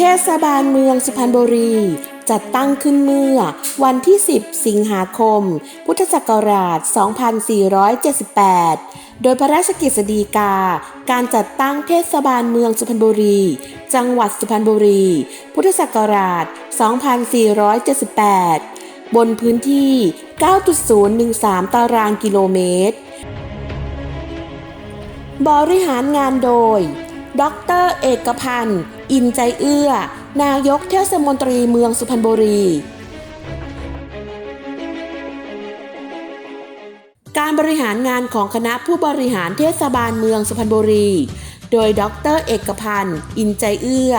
เทศบาลเมืองสุพรรณบุรี จัดตั้งขึ้นเมื่อวันที่ 10 สิงหาคม พุทธศักราช 2478 โดยพระราชกฤษฎีกา การจัดตั้งเทศบาลเมืองสุพรรณบุรี จังหวัดสุพรรณบุรี พุทธศักราช 2478 บนพื้นที่ 9.013 ตารางกิโลเมตร บริหารงานโดย ดร เอกพันธ์ อินใจเอื้อ นายกเทศมนตรีเมืองสุพรรณบุรี การบริหารงานของคณะผู้บริหารเทศบาลเมืองสุพรรณบุรี โดยดรเอกพันธ์ อินใจเอื้อ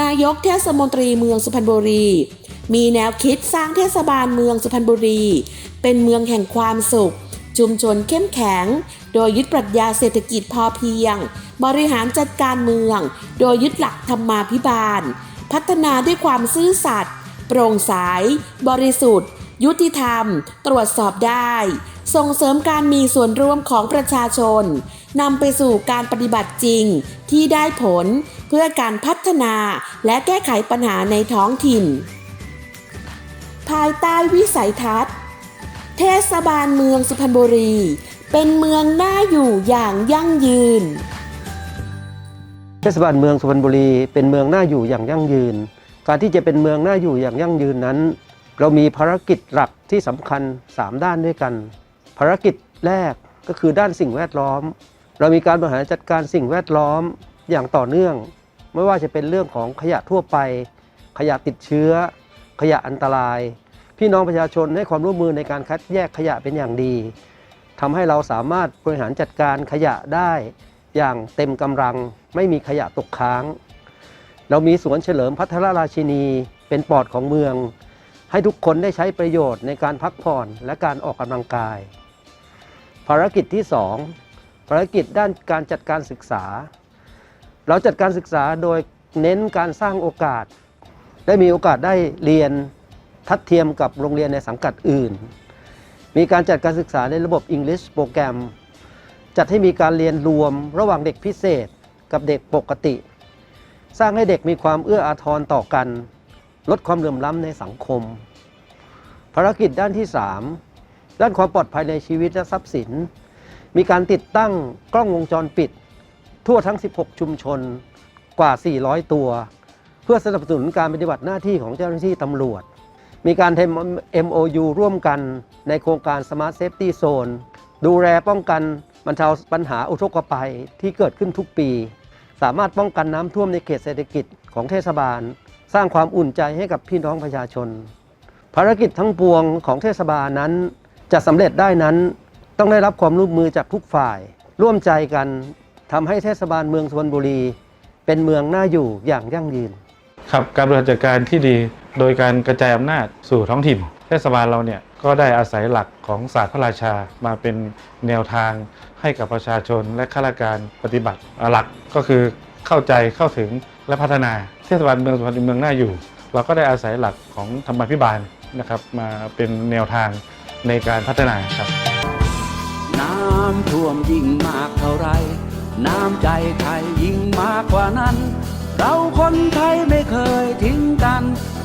นายกเทศมนตรีเมืองสุพรรณบุรี มีแนวคิดสร้างเทศบาลเมืองสุพรรณบุรี เป็นเมืองแห่งความสุข ชุมชนเข้มแข็ง โดยยึดปรัชญาเศรษฐกิจพอเพียง บริหารจัดการเมือง โดยยึดหลักธรรมาภิบาล พัฒนาด้วยความซื่อสัตย์โปร่งใสบริสุทธิ์ ยุติธรรม ตรวจสอบได้ ส่งเสริมการมีส่วนร่วมของประชาชนนำไปสู่การปฏิบัติจริงที่ได้ผลเพื่อการพัฒนาและแก้ไขปัญหาในท้องถิ่น ภายใต้วิสัยทัศน์ เทศบาลเมืองสุพรรณบุรี เป็นเมืองน่าอยู่อย่างยั่งยืน เทศบาลเมืองสุพรรณบุรี เป็นเมืองน่าอยู่อย่างยั่งยืน การที่จะเป็นเมืองน่าอยู่อย่างยั่งยืนนั้น เรามีภารกิจหลักที่สำคัญ 3 ด้านด้วยกัน ภารกิจแรกก็คือด้านสิ่งแวดล้อม เรามีการบริหารจัดการสิ่งแวดล้อมอย่างต่อเนื่อง ไม่ว่าจะเป็นเรื่องของขยะทั่วไป ขยะติดเชื้อ ขยะอันตราย พี่น้องประชาชนให้ความร่วมมือในการคัดแยกขยะเป็นอย่างดีทำให้เราสามารถบริหารจัดการขยะได้อย่างเต็มกำลัง ไม่มีขยะตกค้าง เรามีสวนเฉลิมพัทรราชินีเป็นปอดของเมือง ให้ทุกคนได้ใช้ประโยชน์ในการพักผ่อนและการออกกำลังกาย ภารกิจที่ 2 ภารกิจด้านการจัดการศึกษา เราจัดการศึกษาโดยเน้นการสร้างโอกาส ได้มีโอกาสได้เรียน ทัดเทียมกับโรงเรียนในสังกัดอื่น มีการจัดการศึกษาในระบบ English โปรแกรม จัดให้มีการเรียนรวมระหว่างเด็กพิเศษกับเด็กปกติ สร้างให้เด็กมีความเอื้ออาทรต่อกัน ลดความเหลื่อมล้ำในสังคม ภารกิจด้านที่ 3 ด้านความปลอดภัยในชีวิตและทรัพย์สิน มีการติดตั้งกล้องวงจรปิด ทั่วทั้ง 16 ชุมชนกว่า 400 ตัว เพื่อสนับสนุนการปฏิบัติหน้าที่ของเจ้าหน้าที่ตำรวจ มีการทำ MOU ร่วมกันในโครงการ Smart Safety Zone ดูแลป้องกันบรรเทาปัญหาอุทกภัยที่เกิดขึ้นทุกปี สามารถป้องกันน้ำท่วมในเขตเศรษฐกิจของเทศบาล สร้างความอุ่นใจให้กับพี่น้องประชาชน ภารกิจทั้งปวงของเทศบาลนั้น จะสำเร็จได้นั้น ต้องได้รับความร่วมมือจากทุกฝ่าย ร่วมใจกันทำให้เทศบาลเมืองสุพรรณบุรี เป็นเมืองน่าอยู่อย่างยั่งยืน ครับการบริหารจัดการที่ดีโดยการกระจายอำนาจสู่ท้องถิ่นเทศบาลเราเนี่ยก็ได้อาศัยหลักของศาสตร์พระราชามาเป็นแนวทางให้กับประชาชนและข้าราชการปฏิบัติหลักก็คือเข้าใจเข้าถึงและพัฒนาเทศบาลเมืองสุพรรณเป็นเมืองน่าอยู่ เราก็ได้อาศัยหลักของธรรมาภิบาลนะครับมาเป็นแนวทางในการพัฒนาครับ น้ำท่วมยิ่งมากเท่าไร น้ำใจไทยยิ่งมากกว่านั้น เราคนไทยไม่เคยทิ้งกัน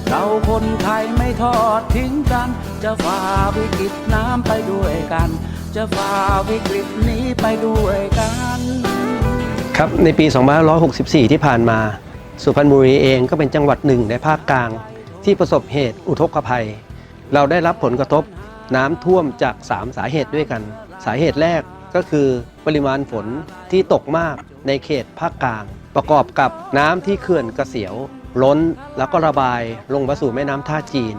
เราคนไทยไม่ทอดทิ้งกัน จะฝ่าวิกฤตน้ำไปด้วยกัน จะฝ่าวิกฤตนี้ไปด้วยกัน ครับในปี 2564 ที่ผ่านมา สุพรรณบุรีเองก็เป็นจังหวัดหนึ่งในภาคกลาง ที่ประสบเหตุอุทกภัย เราได้รับผลกระทบน้ำท่วมจาก 3 สาเหตุด้วยกัน สาเหตุแรกก็คือปริมาณฝนที่ตกมาก ในเขตภาคกลาง ประกอบกับน้ำที่เขื่อนกระเสียว ล้นแล้วก็ระบายลงมาสู่แม่น้ำท่าจีน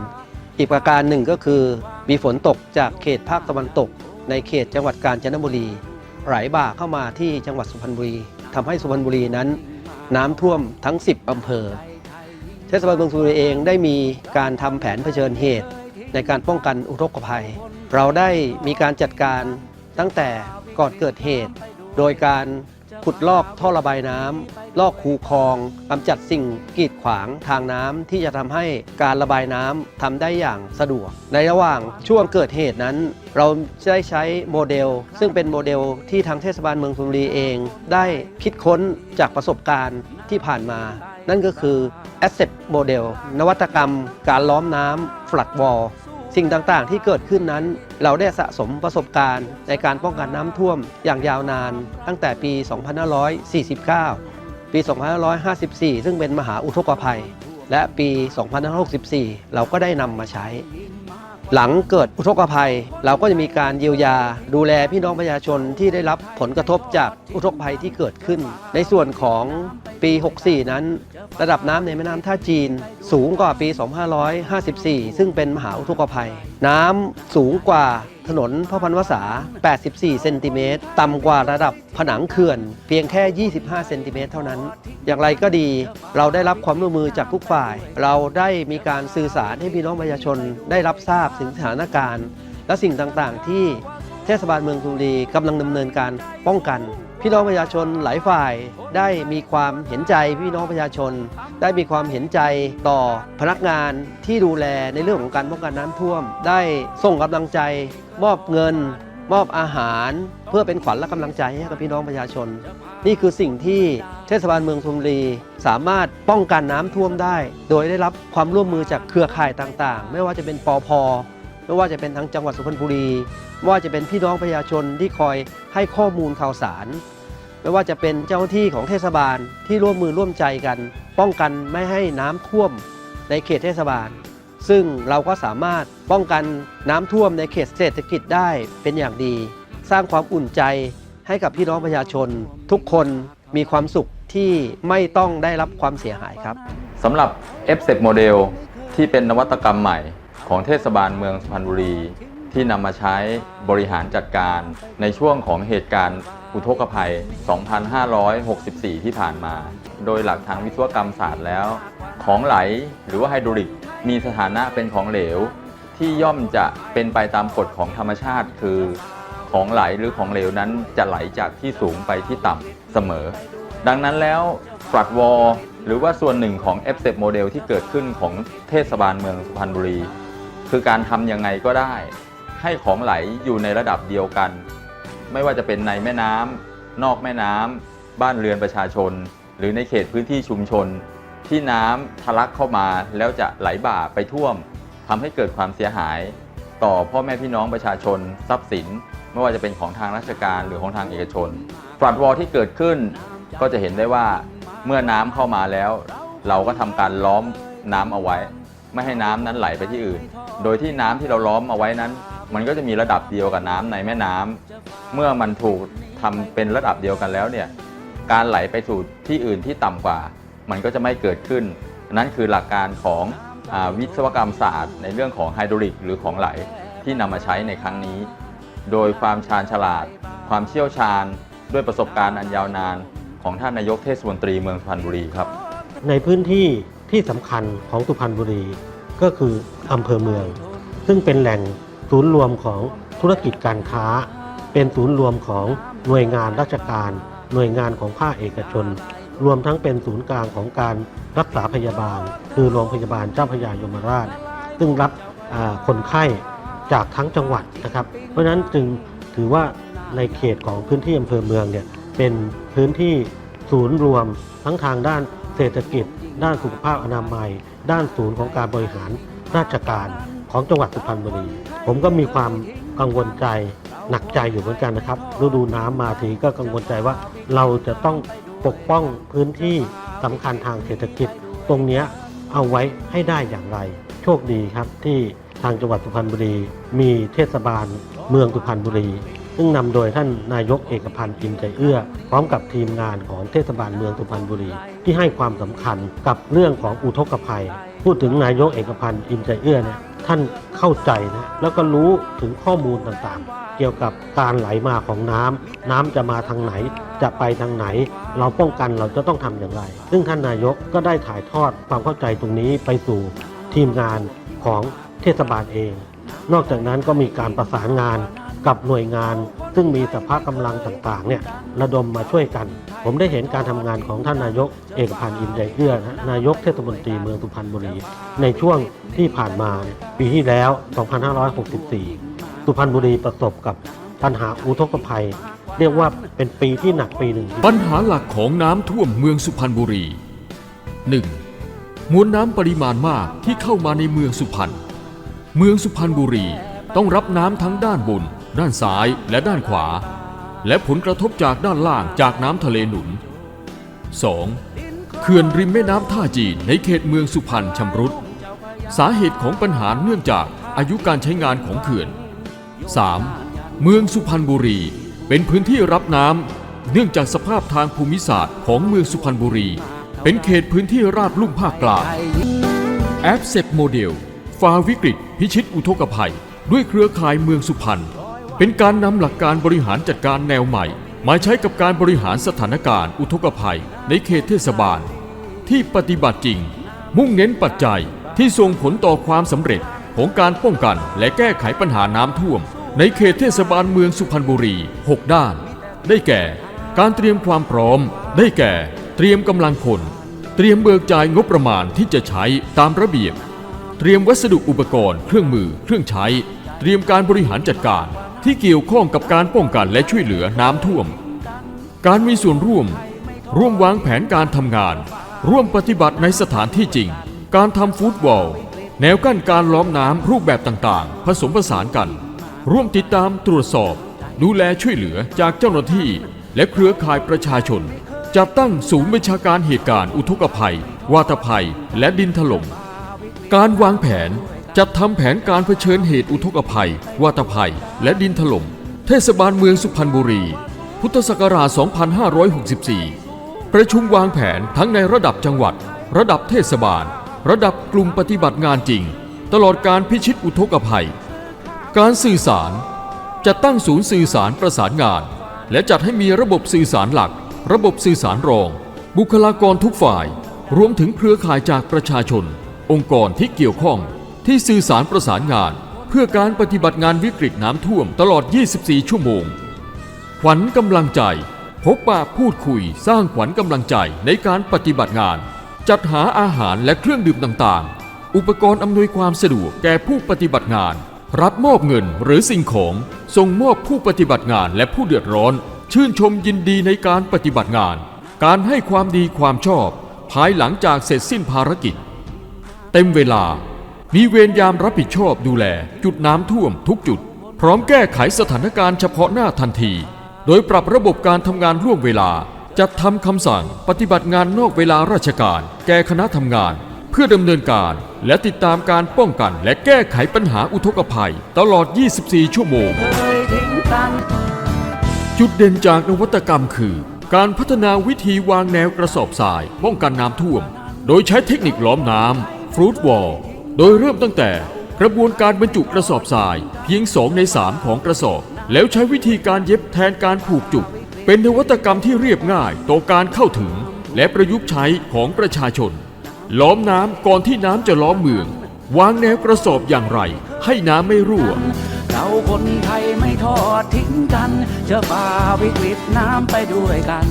อีกประการหนึ่งก็คือ มีฝนตกจากเขตภาคตะวันตก ในเขตจังหวัดกาญจนบุรี ไหลบ่าเข้ามาที่จังหวัดสุพรรณบุรีทำให้สุพรรณบุรีนั้น น้ำท่วมทั้ง 10อำเภอเทศบาลเมืองสุพรรณบุรีเองได้มีการทำแผนเผชิญเหตุ ในการป้องกันอุทกภัย เราได้มีการจัดการตั้งแต่ก่อนเกิดเหตุ โดยการ ขุดลอกท่อระบายน้ำลอกคูคลองกำจัดสิ่งกีดขวางทางน้ำที่จะทำให้การระบายน้ำทำได้อย่างสะดวก ในระหว่างช่วงเกิดเหตุนั้น เราได้ใช้โมเดล ซึ่งเป็นโมเดลที่ทางเทศบาลเมืองสุพรรณบุรีเอง ได้คิดค้นจากประสบการณ์ที่ผ่านมา นั่นก็คือ Asset Model นวัตกรรม การล้อมน้ำ Flood Wall สิ่งต่างๆ ที่เกิดขึ้นนั้น เราได้สะสมประสบการณ์ในการป้องกันน้ำท่วมอย่างยาวนาน ตั้งแต่ปี 2549 ปี 2554 ซึ่งเป็นมหาอุทกภัย และปี 2564 เราก็ได้นำมาใช้ หลังเกิดอุทกภัย เราก็จะมีการเยียวยา ดูแลพี่น้องประชาชนที่ได้รับผลกระทบจากอุทกภัยที่เกิดขึ้น ในส่วนของปี 64 นั้นระดับน้ำในแม่น้ำท่าจีน สูงกว่าปี 2554 ซึ่งเป็นมหาอุทกภัย น้ำสูงกว่าถนนพระพันวษา 84 เซนติเมตร ต่ำกว่าระดับผนังเขื่อน เพียงแค่ 25 เซนติเมตรเท่านั้น อย่างไรก็ดี เราได้รับความร่วมมือจากทุกฝ่าย เราได้มีการสื่อสารให้พี่น้องประชาชนได้รับทราบถึงสถานการณ์ และสิ่งต่างๆ ที่เทศบาลเมืองทุรีกำลังดำเนินการป้องกัน พี่น้องประชาชนหลายฝ่ายได้มีความเห็นใจพี่น้องประชาชน ได้มีความเห็นใจต่อพนักงานที่ดูแลในเรื่องของการป้องกันน้ำท่วม ได้ส่งกำลังใจ มอบเงิน มอบอาหาร เพื่อเป็นขวัญและกำลังใจให้กับพี่น้องประชาชน นี่คือสิ่งที่เทศบาลเมืองชลบุรีสามารถป้องกันน้ำท่วมได้ โดยได้รับความร่วมมือจากเครือข่ายต่างๆ ไม่ว่าจะเป็นปอพไม่ว่าจะเป็นทางจังหวัดสุพรรณบุรีไม่ว่าจะเป็นพี่น้องประชาชนที่คอยให้ข้อมูลข่าวสาร ไม่ว่าจะเป็นเจ้าหน้าที่ของเทศบาลที่ร่วมมือร่วมใจกัน ป้องกันไม่ให้น้ำท่วมในเขตเทศบาล ซึ่งเราก็สามารถป้องกันน้ำท่วมในเขตเศรษฐกิจได้เป็นอย่างดี สร้างความอุ่นใจให้กับพี่น้องประชาชน ทุกคนมีความสุขที่ไม่ต้องได้รับความเสียหายครับสำหรับ f s e p Model ที่เป็นนวัตกรรมใหม่ของเทศบาลเมืองสุพรรณบุรี ที่นำมาใช้บริหารจัดการในช่วงของเหตุการณ์ อุทกภัย 2564 ที่ผ่านมา โดยหลักทางวิศวกรรมศาสตร์แล้ว ของไหลหรือว่าไฮดรอลิก มีสถานะเป็นของเหลว ที่ย่อมจะเป็นไปตามกฎของธรรมชาติ คือของไหลหรือของเหลวนั้นจะไหลจากที่สูงไปที่ต่ำเสมอ ดังนั้นแล้วฟลัดวอลหรือว่าส่วนหนึ่งของ f อ e โมเดลที่เกิดขึ้นของเทศบาลเมืองสุพรรณบุรี คือการทำยังไงก็ได้ ให้ของไหลอยู่ในระดับเดียวกัน ไม่ว่าจะเป็นในแม่น้ำนอกแม่น้ำบ้านเรือนประชาชน หรือในเขตพื้นที่ชุมชน ที่น้ำทะลักเข้ามาแล้วจะไหลบ่าไปท่วมทำให้เกิดความเสียหาย ต่อพ่อแม่พี่น้องประชาชน ทรัพย์สิน ไม่ว่าจะเป็นของทางราชการหรือของทางเอกชนฟลัดวอลที่เกิดขึ้นก็จะเห็นได้ว่าเมื่อน้ำเข้ามาแล้ว เราก็ทำการล้อมน้ำเอาไว้ ไม่ให้น้ำนั้นไหลไปที่อื่น โดยที่น้ำที่เราล้อมเอาไว้นั้น มันก็จะมีระดับเดียวกับน้ำในแม่น้ำเมื่อมันถูกทำเป็นระดับเดียวกันแล้วเนี่ยการไหลไปสู่ที่อื่นที่ต่ำกว่า มันก็จะไม่เกิดขึ้น นั่นคือหลักการของอวิศวกรรมศาสตร์ ในเรื่องของไฮดรอลิกหรือของไหลที่นำมาใช้ในครั้งนี้ โดยความชาญฉลาด ความเชี่ยวชาญ ด้วยประสบการณ์อันยาวนานของท่านนายกเทศมนตรีเมืองสุพรรณบุรีครับ ในพื้นที่ที่สำคัญของสุพรรณบุรีก็คืออำเภอเมือง ซึ่งเป็นแหล่ง ศูนย์รวมของธุรกิจการค้า เป็นศูนย์รวมของหน่วยงานราชการ หน่วยงานของภาคเอกชน รวมทั้งเป็นศูนย์กลางของการรักษาพยาบาล คือโรงพยาบาลเจ้าพระยายมราช ซึ่งรับคนไข้จากทั้งจังหวัดนะครับ เพราะฉะนั้นจึงถือว่าในเขตของพื้นที่อำเภอเมืองเนี่ยเป็นพื้นที่ศูนย์รวมทั้งทางด้านเศรษฐกิจ ด้านสุขภาพอนามัย ด้านศูนย์ของการบริหารราชการของจังหวัดสุพรรณบุรี ผมก็มีความกังวลใจหนักใจอยู่เหมือนกันนะครับ ฤดูน้ำมาทีก็กังวลใจว่าเราจะต้องปกป้องพื้นที่สำคัญทางเศรษฐกิจ ตรงนี้เอาไว้ให้ได้อย่างไร โชคดีครับที่ทางจังหวัดสุพรรณบุรี มีเทศบาล เมืองสุพรรณบุรี ซึ่งนำโดยท่านนายกเอกพันธ์อินใจเอื้อ พร้อมกับทีมงานของเทศบาลเมืองสุพรรณบุรี ที่ให้ความสำคัญกับเรื่องของอุทกภัย พูดถึงนายกเอกพันธ์อินใจเอื้อเนี่ยท่านเข้าใจนะแล้วก็รู้ถึงข้อมูลต่างๆ เกี่ยวกับการไหลมาของน้ำน้ำจะมาทางไหน จะไปทางไหน เราป้องกันเราจะต้องทำอย่างไร ซึ่งท่านนายกก็ได้ถ่ายทอดความเข้าใจตรงนี้ไปสู่ทีมงานของเทศบาลเอง นอกจากนั้นก็มีการประสานงาน กับหน่วยงาน ซึ่งมีสภาพกำลังต่างๆเนี่ยระดมมาช่วยกัน ผมได้เห็นการทำงานของท่านนายกเอกพันธ์อินใจเอื้อนะนายกเทศมนตรีเมืองสุพรรณบุรี ในช่วงที่ผ่านมาปีที่แล้ว 2564 สุพรรณบุรีประสบกับปัญหาอุทกภัย เรียกว่าเป็นปีที่หนักปีหนึ่ง ปัญหาหลักของน้ำท่วมเมืองสุพรรณบุรี 1. มวลน้ำปริมาณมากที่เข้ามาในเมืองสุพรรณเมืองสุพรรณบุรีต้องรับน้ำทั้งด้านบน ด้านซ้ายและด้านขวา และผลกระทบจากด้านล่างจากน้ำทะเลหนุน 2. เขื่อนริมแม่น้ำท่าจีนในเขตเมืองสุพรรณชำรุด สาเหตุของปัญหาเนื่องจากอายุการใช้งานของเขื่อน 3. เมืองสุพรรณบุรี เป็นพื้นที่รับน้ำเนื่องจากสภาพทางภูมิศาสตร์ของเมืองสุพรรณบุรี เป็นเขตพื้นที่ราบลุ่มภาคกลางแอปเซปโมเดลฝ่าวิกฤต พิชิตอุทกภัย ด้วยเครือข่ายเมืองสุพรรณ เป็นการนำหลักการบริหารจัดการแนวใหม่ มาใช้กับการบริหารสถานการณ์อุทกภัยในเขตเทศบาล ที่ปฏิบัติจริง มุ่งเน้นปัจจัยที่ส่งผลต่อความสำเร็จของการป้องกันและแก้ไขปัญหาน้ำท่วม ในเขตเทศบาลเมืองสุพรรณบุรี 6 ด้าน ได้แก่ การเตรียมความพร้อม ได้แก่ เตรียมกำลังคน เตรียมเบิกจ่ายงบประมาณที่จะใช้ตามระเบียบ เตรียมวัสดุอุปกรณ์เครื่องมือเครื่องใช้ เตรียมการบริหารจัดการ ที่เกี่ยวข้องกับการป้องกันและช่วยเหลือน้ำท่วม การมีส่วนร่วม ร่วมวางแผนการทำงาน ร่วมปฏิบัติในสถานที่จริง การทำฟู้ดบอลแนวกั้นการล้อมน้ำรูปแบบต่างๆ ผสมผสานกัน ร่วมติดตามตรวจสอบ ดูแลช่วยเหลือจากเจ้าหน้าที่ และเครือข่ายประชาชน จัดตั้งศูนย์บัญชาการเหตุการณ์อุทกภัย วาตภัย และดินถล่มการวางแผน จัดทำแผนการเผชิญเหตุอุทกภัย วาตภัย และดินถล่ม เทศบาลเมืองสุพรรณบุรี พุทธศักราช 2564 ประชุมวางแผนทั้งในระดับจังหวัด ระดับเทศบาล ระดับกลุ่มปฏิบัติงานจริง ตลอดการพิชิตอุทกภัย การสื่อสาร จัดตั้งศูนย์สื่อสารประสานงาน และจัดให้มีระบบสื่อสารหลัก ระบบสื่อสารรอง บุคลากรทุกฝ่าย รวมถึงเครือข่ายจากประชาชน องค์กรที่เกี่ยวข้อง ที่สื่อสารประสานงาน เพื่อการปฏิบัติงานวิกฤตน้ำท่วมตลอด 24 ชั่วโมง ขวัญกำลังใจ พบปะพูดคุยสร้างขวัญกำลังใจในการปฏิบัติงาน จัดหาอาหารและเครื่องดื่มต่างๆ อุปกรณ์อำนวยความสะดวกแก่ผู้ปฏิบัติงาน รับมอบเงินหรือสิ่งของส่งมอบผู้ปฏิบัติงานและผู้เดือดร้อน ชื่นชมยินดีในการปฏิบัติงาน การให้ความดีความชอบ ภายหลังจากเสร็จสิ้นภารกิจ เต็มเวลา มีเวรยามรับผิดชอบดูแล จุดน้ำท่วมทุกจุด พร้อมแก้ไขสถานการณ์เฉพาะหน้าทันที โดยปรับระบบการทำงานล่วงเวลา จัดทำคำสั่งปฏิบัติงานนอกเวลาราชการ แก่คณะทำงาน เพื่อดำเนินการ และติดตามการป้องกัน และแก้ไขปัญหาอุทกภัย ตลอด 24 ชั่วโมงเคยทิ้งจุดเด่นจากนวัตกรรมคือ การพัฒนาวิธีวางแนวกระสอบทราย ป้องกันน้ำท่วม โดยใช้เทคนิคล้อมน้ำฟรุตวอล โดยเริ่มตั้งแต่กระบวนการบรรจุกระสอบทรายเพียง2ใน3ของกระสอบ แล้วใช้วิธีการเย็บแทนการผูกจุก เป็นนวัตกรรมที่เรียบง่ายต่อการเข้าถึง และประยุกต์ใช้ของประชาชน ล้อมน้ำก่อนที่น้ำจะล้อมเมือง วางแนวกระสอบอย่างไร ให้น้ำไม่รั่วเราคนไทยไม่ทอดทิ้งกันจะฝ่าวิกฤตน้ำไปด้วยกัน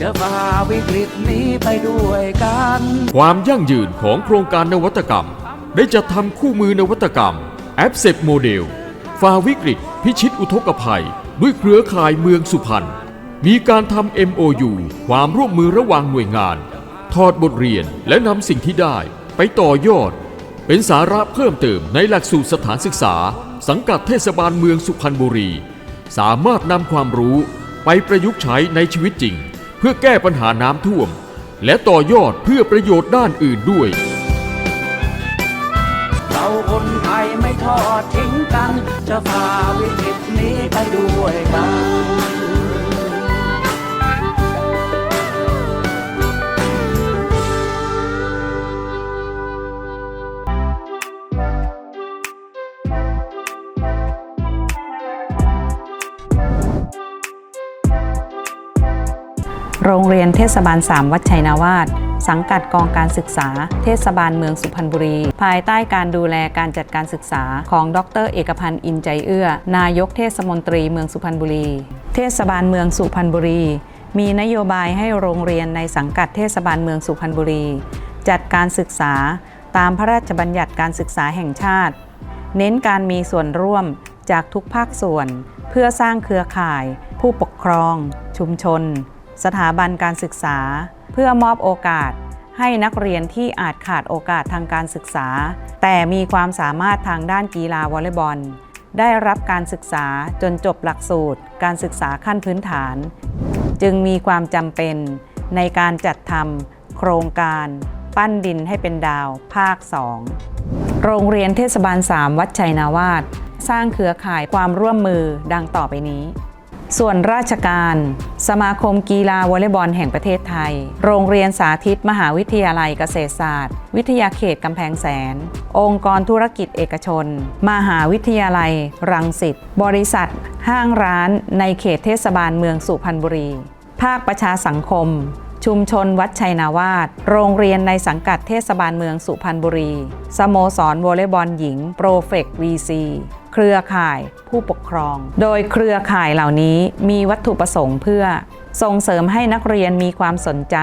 จะฝ่าวิกฤตนี้ไปด้วยกัน ความยั่งยืนของโครงการนวัตกรรม ได้จัดทำคู่มือนวัตกรรมแอปเซปโมเดลฝ่าวิกฤต พิชิตอุทกภัย ด้วยเครือข่ายเมืองสุพรรณมีการทำ MOU ความร่วมมือระหว่างหน่วยงาน ถอดบทเรียนและนำสิ่งที่ได้ไปต่อยอด เป็นสาระเพิ่มเติมในหลักสูตรสถานศึกษา สังกัดเทศบาลเมืองสุพรรณบุรี สามารถนำความรู้ไปประยุกต์ใช้ในชีวิตจริง เพื่อแก้ปัญหาน้ำท่วม และต่อยอดเพื่อประโยชน์ด้านอื่นด้วย คนไทยไม่ทอดทิ้งกัน จะฝ่าวิกฤตนี้ไปด้วยกันโรงเรียนเทศบาล 3 วัดชัยนาวาส สังกัดกองการศึกษา เทศบาลเมืองสุพรรณบุรี ภายใต้การดูแลการจัดการศึกษาของดร เอกพันธ์อินใจเอื้อ นายกเทศมนตรีเมืองสุพรรณบุรี เทศบาลเมืองสุพรรณบุรี มีนโยบายให้โรงเรียนในสังกัดเทศบาลเมืองสุพรรณบุรี จัดการศึกษาตามพระราชบัญญัติการศึกษาแห่งชาติ เน้นการมีส่วนร่วมจากทุกภาคส่วน เพื่อสร้างเครือข่าย ผู้ปกครอง ชุมชน สถาบันการศึกษา เพื่อมอบโอกาสให้นักเรียนที่อาจขาดโอกาสทางการศึกษา แต่มีความสามารถทางด้านกีฬาวอลเลย์บอล ได้รับการศึกษาจนจบหลักสูตร การศึกษาขั้นพื้นฐาน จึงมีความจำเป็นในการจัดทำโครงการปั้นดินให้เป็นดาวภาค 2 โรงเรียนเทศบาล 3 วัดชัยนาวาสสร้างเครือข่ายความร่วมมือดังต่อไปนี้ ส่วนราชการ สมาคมกีฬาวอลเลย์บอลแห่งประเทศไทย โรงเรียนสาธิตมหาวิทยาลัยเกษตรศาสตร์ วิทยาเขตกำแพงแสน องค์กรธุรกิจเอกชน มหาวิทยาลัย รังสิต บริษัท ห้างร้านในเขตเทศบาลเมืองสุพรรณบุรี ภาคประชาสังคม ชุมชนวัดชัยนาวาสโรงเรียนในสังกัดเทศบาลเมืองสุพรรณบุรี สโมสรวอลเลย์บอลหญิง โปรเฟกวีซี เครือข่ายผู้ปกครอง โดยเครือข่ายเหล่านี้มีวัตถุประสงค์เพื่อ ส่งเสริมให้นักเรียนมีความสนใจ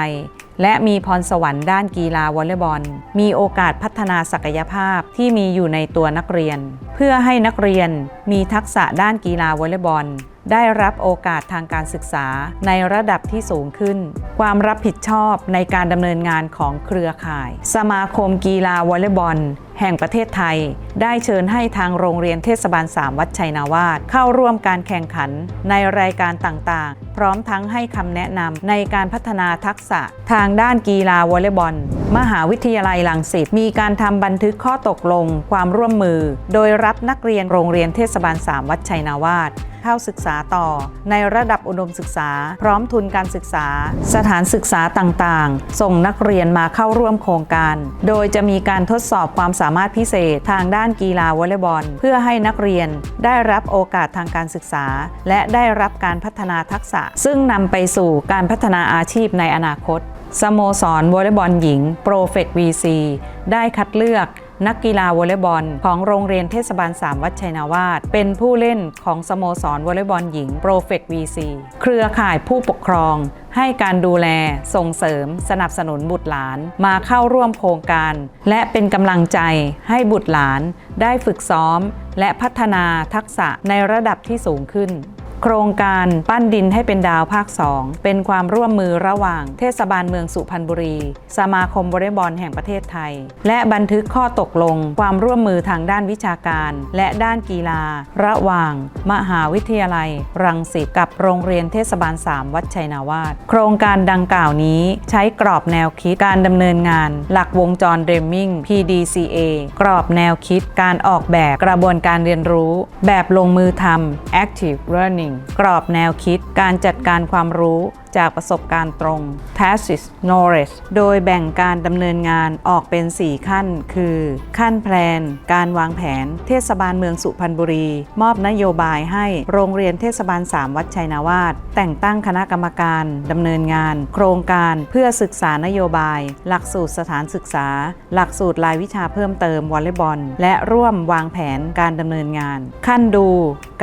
และมีพรสวรรค์ด้านกีฬาวอลเลย์บอล มีโอกาสพัฒนาศักยภาพที่มีอยู่ในตัวนักเรียน เพื่อให้นักเรียนมีทักษะด้านกีฬาวอลเลย์บอล ได้รับโอกาสทางการศึกษาในระดับที่สูงขึ้น ความรับผิดชอบในการดำเนินงานของเครือข่าย สมาคมกีฬาวอลเลย์บอล แห่งประเทศไทย ได้เชิญให้ทางโรงเรียนเทศบาล 3 วัดชัยนาวาสเข้าร่วมการแข่งขันในรายการต่างๆ พร้อมทั้งให้คำแนะนำในการพัฒนาทักษะทางด้านกีฬาวอลเลย์บอล มหาวิทยาลัยลังสิตมีการทำบันทึกข้อตกลง ความร่วมมือ โดยรับนักเรียนโรงเรียนเทศบาล 3 วัดชัยนาวาส เข้าศึกษาต่อ ในระดับอุดมศึกษา พร้อมทุนการศึกษา สถานศึกษาต่างๆ ส่งนักเรียนมาเข้าร่วมโครงการ โดยจะมีการทดสอบความสามารถพิเศษทางด้านกีฬาวอลเลย์บอล เพื่อให้นักเรียนได้รับโอกาสทางการศึกษา และได้รับการพัฒนาทักษะ ซึ่งนำไปสู่การพัฒนาอาชีพในอนาคตสโมสรวอลเลย์บอลหญิงโปรเฟกวีซีได้คัดเลือก นักกีฬาวอลเลย์บอล ของโรงเรียนเทศบาล 3 วัดชัยนาวาสเป็นผู้เล่นของสโมสรวอลเลย์บอลหญิงโปรเฟกวีซีเครือข่ายผู้ปกครอง ให้การดูแล ส่งเสริม สนับสนุนบุตรหลาน มาเข้าร่วมโครงการ และเป็นกำลังใจให้บุตรหลาน ได้ฝึกซ้อม และพัฒนาทักษะในระดับที่สูงขึ้น โครงการปั้นดินให้เป็นดาวภาค 2 เป็นความร่วมมือระหว่าง เทศบาลเมืองสุพรรณบุรี สมาคมวอลเลย์บอลแห่งประเทศไทย และบันทึกข้อตกลง ความร่วมมือทางด้านวิชาการ และด้านกีฬา ระหว่าง มหาวิทยาลัย รังสิตกับโรงเรียนเทศบาล 3 วัดชัยนาวาสโครงการดังกล่าวนี้ใช้กรอบแนวคิดการดำเนินงาน หลักวงจรเดมมิง PDCA กรอบแนวคิดการออกแบบกระบวนการเรียนรู้ แบบลงมือทำ Active Learning กรอบแนวคิด การจัดการความรู้ จากประสบการณ์ตรง Tacit Knowledge โดยแบ่งการดำเนินงานออกเป็น 4 ขั้น คือ ขั้นแพลน การวางแผน เทศบาลเมืองสุพรรณบุรี มอบนโยบายให้โรงเรียนเทศบาล 3 วัดชัยนาวาสแต่งตั้งคณะกรรมการดำเนินงาน โครงการเพื่อศึกษานโยบาย หลักสูตรสถานศึกษา หลักสูตรรายวิชาเพิ่มเติมวอลเลย์บอล และร่วมวางแผนการดำเนินงาน ขั้นดู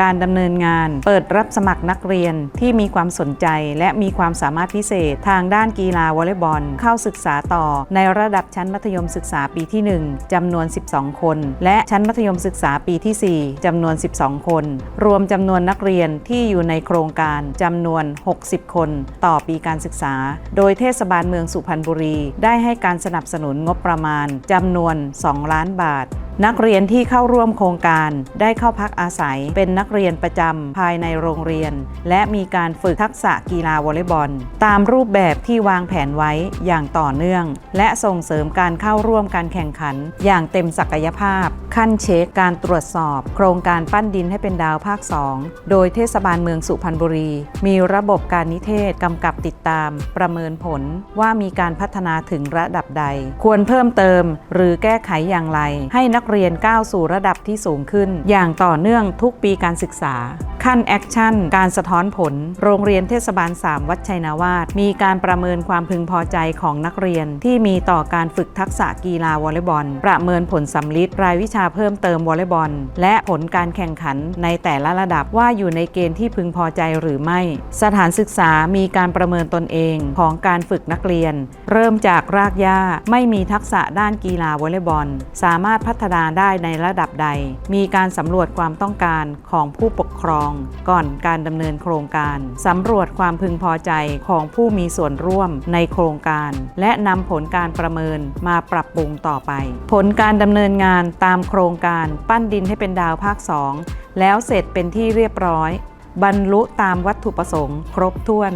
การดำเนินงาน เปิดรับสมัครนักเรียนที่มีความสนใจและมีความความสามารถพิเศษ ทางด้านกีฬาวอลเลย์บอล เข้าศึกษาต่อในระดับชั้นมัธยมศึกษาปีที่ 1จำนวน 12 คน และชั้นมัธยมศึกษาปีที่ 4จำนวน 12 คน รวมจำนวนนักเรียนที่อยู่ในโครงการจำนวน 60 คน ต่อปีการศึกษา โดยเทศบาลเมืองสุพรรณบุรี ได้ให้การสนับสนุนงบประมาณจำนวน 2 ล้านบาทนักเรียนที่เข้าร่วมโครงการได้เข้าพักอาศัยเป็นนักเรียนประจำภายในโรงเรียน และมีการฝึกทักษะกีฬาวอลเลย์บอล ตามรูปแบบที่วางแผนไว้อย่างต่อเนื่อง และส่งเสริมการเข้าร่วมการแข่งขัน อย่างเต็มศักยภาพ ขั้นเช็คการตรวจสอบ โครงการปั้นดินให้เป็นดาวภาค 2 โดยเทศบาลเมืองสุพรรณบุรี มีระบบการนิเทศกำกับติดตาม ประเมินผลว่ามีการพัฒนาถึงระดับใด ควรเพิ่มเติม หรือแก้ไขอย่างไรให้นักเรียนก้าวสู่ระดับที่สูงขึ้น อย่างต่อเนื่องทุกปีการศึกษา ขั้นแอคชั่น การสะท้อนผล โรงเรียนเทศบาล 3 วัดชัยนาวาสมีการประเมินความพึงพอใจของนักเรียน ที่มีต่อการฝึกทักษะกีฬาวอลเลย์บอล ประเมินผลสำลิดรายวิชาเพิ่มเติมวอลเลย์บอล และผลการแข่งขันในแต่ละระดับว่าอยู่ในเกณฑ์ที่พึงพอใจหรือไม่ สถานศึกษามีการประเมินตนเองของการฝึกนักเรียน เริ่มจากรากหญ้าไม่มีทักษะด้านกีฬาวอลเลย์บอล สามารถพัฒนาได้ในระดับใด มีการสำรวจความต้องการของผู้ปกครอง ก่อนการดำเนินโครงการสำรวจความพึงพอใจของผู้มีส่วนร่วมในโครงการ และนำผลการประเมินมาปรับปรุงต่อไป ผลการดำเนินงานตามโครงการปั้นดินให้เป็นดาวภาค 2 แล้วเสร็จเป็นที่เรียบร้อย บรรลุตามวัตถุประสงค์ ครบถ้วน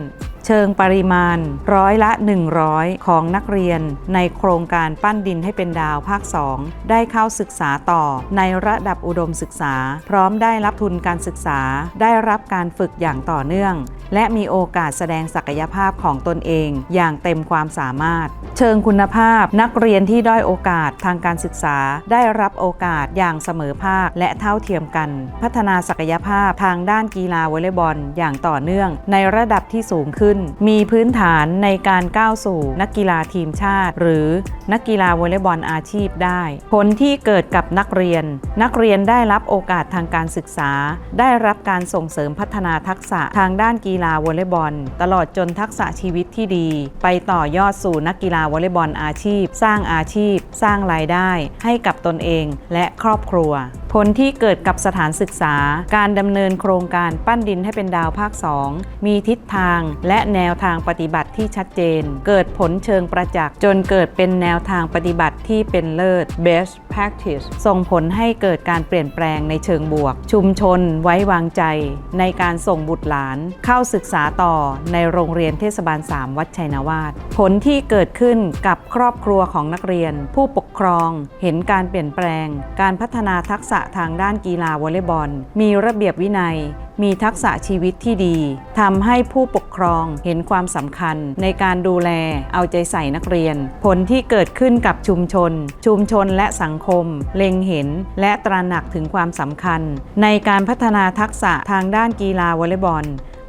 เชิงปริมาณร้อยละ 100 ของนักเรียน ในโครงการปั้นดินให้เป็นดาวภาค 2 ได้เข้าศึกษาต่อในระดับอุดมศึกษา พร้อมได้รับทุนการศึกษา ได้รับการฝึกอย่างต่อเนื่อง และมีโอกาสแสดงศักยภาพของตนเองอย่างเต็มความสามารถ เชิงคุณภาพนักเรียนที่ด้อยโอกาสทางการศึกษา ได้รับโอกาสอย่างเสมอภาคและเท่าเทียมกัน พัฒนาศักยภาพทางด้านกีฬาวอลเลย์บอลอย่างต่อเนื่อง ในระดับที่สูงขึ้นขึ้น มีพื้นฐานในการก้าวสู่นักกีฬาทีมชาติ หรือนักกีฬาวอลเลย์บอลอาชีพได้ ผลที่เกิดกับนักเรียน นักเรียนได้รับโอกาสทางการศึกษา ได้รับการส่งเสริมพัฒนาทักษะทางด้านกีฬาวอลเลย์บอล ตลอดจนทักษะชีวิตที่ดี ไปต่อยอดสู่นักกีฬาวอลเลย์บอลอาชีพ สร้างอาชีพ สร้างรายได้ ให้กับตนเองและครอบครัว ผลที่เกิดกับสถานศึกษา การดำเนินโครงการปั้นดินให้เป็นดาวภาค 2 มีทิศทางและแนวทางปฏิบัติที่ชัดเจน เกิดผลเชิงประจักษ์จนเกิดเป็นแนวทางปฏิบัติที่เป็นเลิศ best practice ส่งผลให้เกิดการเปลี่ยนแปลงในเชิงบวก ชุมชนไว้วางใจ ในการส่งบุตรหลาน เข้าศึกษาต่อในโรงเรียนเทศบาล 3 วัดชัยนาวาสผลที่เกิดขึ้นกับครอบครัวของนักเรียน ผู้ปกครอง เห็นการเปลี่ยนแปลง การพัฒนาทักษะทางด้านกีฬาวอลเลย์บอล มีระเบียบวินัย มีทักษะชีวิตที่ดีทำให้ผู้ปกครองเห็นความสำคัญในการดูแลเอาใจใส่นักเรียน ผลที่เกิดขึ้นกับชุมชน ชุมชนและสังคม เล็งเห็นและตระหนักถึงความสำคัญ ในการพัฒนาทักษะทางด้านกีฬาวอลเลย์บอล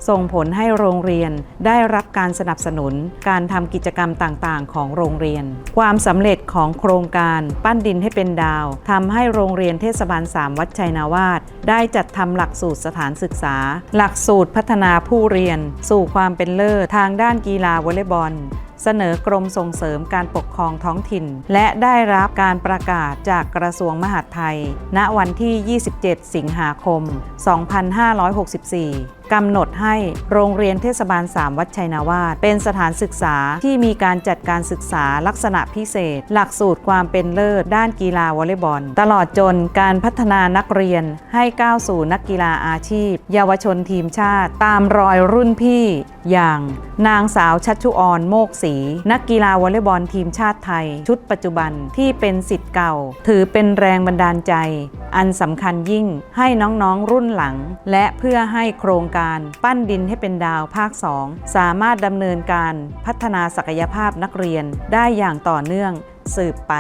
ส่งผลให้โรงเรียนได้รับการสนับสนุนการทำกิจกรรมต่างๆ ของโรงเรียน ความสำเร็จของโครงการปั้นดินให้เป็นดาวทำให้โรงเรียนเทศบาล 3 วัดชัยนาวาสได้จัดทำหลักสูตรสถานศึกษา หลักสูตรพัฒนาผู้เรียน สู่ความเป็นเลิศทางด้านกีฬาวอลเลย์บอลเสนอกรมส่งเสริมการปกครองท้องถิ่น และได้รับการประกาศจากกระทรวงมหาดไทย ณวันที่ 27 สิงหาคม 2564กำหนดให้โรงเรียนเทศบาล 3 วัดชัยนาวาสเป็นสถานศึกษาที่มีการจัดการศึกษาลักษณะพิเศษ หลักสูตรความเป็นเลิศด้านกีฬาวอลเลย์บอล ตลอดจนการพัฒนานักเรียนให้ก้าวสู่นักกีฬาอาชีพ เยาวชนทีมชาติ ตามรอยรุ่นพี่อย่าง นางสาวชัชชุออนโมกศรีนักกีฬาวอลเลย์บอลทีมชาติไทย ชุดปัจจุบันที่เป็นสิทธิ์เก่า ถือเป็นแรงบันดาลใจ อันสำคัญยิ่งให้น้องๆรุ่นหลัง และเพื่อให้โครงการปั้นดินให้เป็นดาวภาค 2 สามารถดำเนินการพัฒนาศักยภาพนักเรียนได้อย่างต่อเนื่องสืบไป